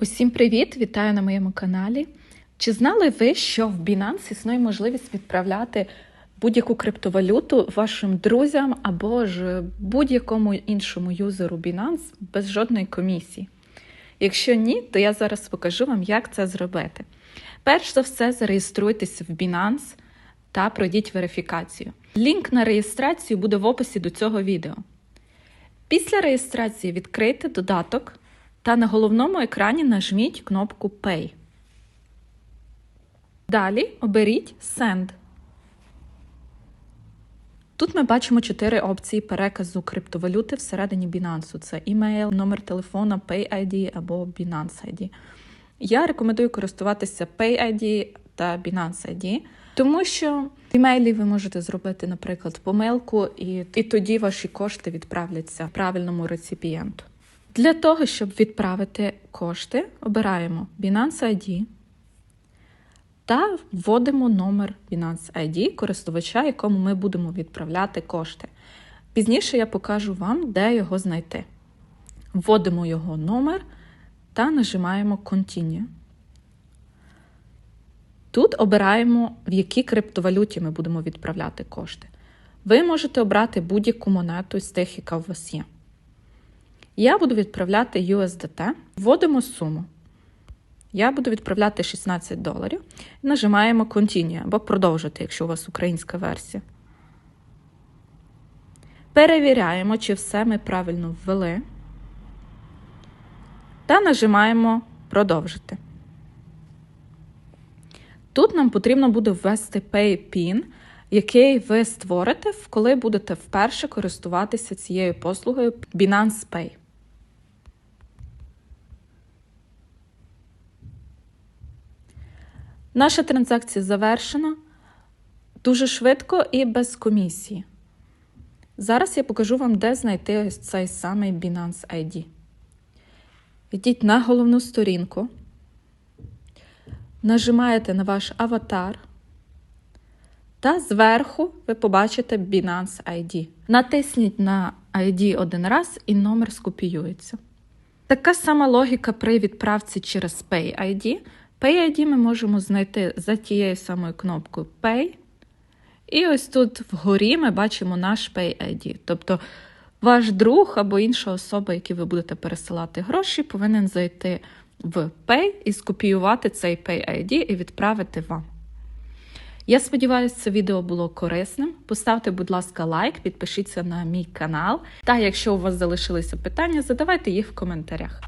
Усім привіт! Вітаю на моєму каналі. Чи знали ви, що в Binance існує можливість відправляти будь-яку криптовалюту вашим друзям або ж будь-якому іншому юзеру Binance без жодної комісії? Якщо ні, то я зараз покажу вам, як це зробити. Перш за все, зареєструйтесь в Binance та пройдіть верифікацію. Лінк на реєстрацію буде в описі до цього відео. Після реєстрації відкрийте додаток та на головному екрані нажміть кнопку Pay. Далі оберіть Send. Тут ми бачимо чотири опції переказу криптовалюти всередині Binance. Це email, номер телефона, PayID або Binance ID. Я рекомендую користуватися PayID та Binance ID, тому що в імейлі ви можете зробити, наприклад, помилку, і, і тоді ваші кошти відправляться правильному реципієнту. Для того, щоб відправити кошти, обираємо Binance ID та вводимо номер Binance ID користувача, якому ми будемо відправляти кошти. Пізніше я покажу вам, де його знайти. Вводимо його номер та нажимаємо Continue. Тут обираємо, в якій криптовалюті ми будемо відправляти кошти. Ви можете обрати будь-яку монету з тих, яка у вас є. Я буду відправляти USDT, вводимо суму. Я буду відправляти 16 доларів. Нажимаємо Continue або продовжити, якщо у вас українська версія. Перевіряємо, чи все ми правильно ввели. Та нажимаємо Продовжити. Тут нам потрібно буде ввести PayPin, який ви створите, коли будете вперше користуватися цією послугою Binance Pay. Наша транзакція завершена дуже швидко і без комісії. Зараз я покажу вам, де знайти ось цей самий Binance ID. Йдіть на головну сторінку, нажимаєте на ваш аватар, та зверху ви побачите Binance ID. Натисніть на ID один раз і номер скопіюється. Така сама логіка при відправці через PayID. PayID ми можемо знайти за тією самою кнопкою Pay. І ось тут вгорі ми бачимо наш PayID. Тобто ваш друг або інша особа, якій ви будете пересилати гроші, повинен зайти в Pay і скопіювати цей PayID і відправити вам. Я сподіваюся, це відео було корисним. Поставте, будь ласка, лайк, підпишіться на мій канал. Та якщо у вас залишилися питання, задавайте їх в коментарях.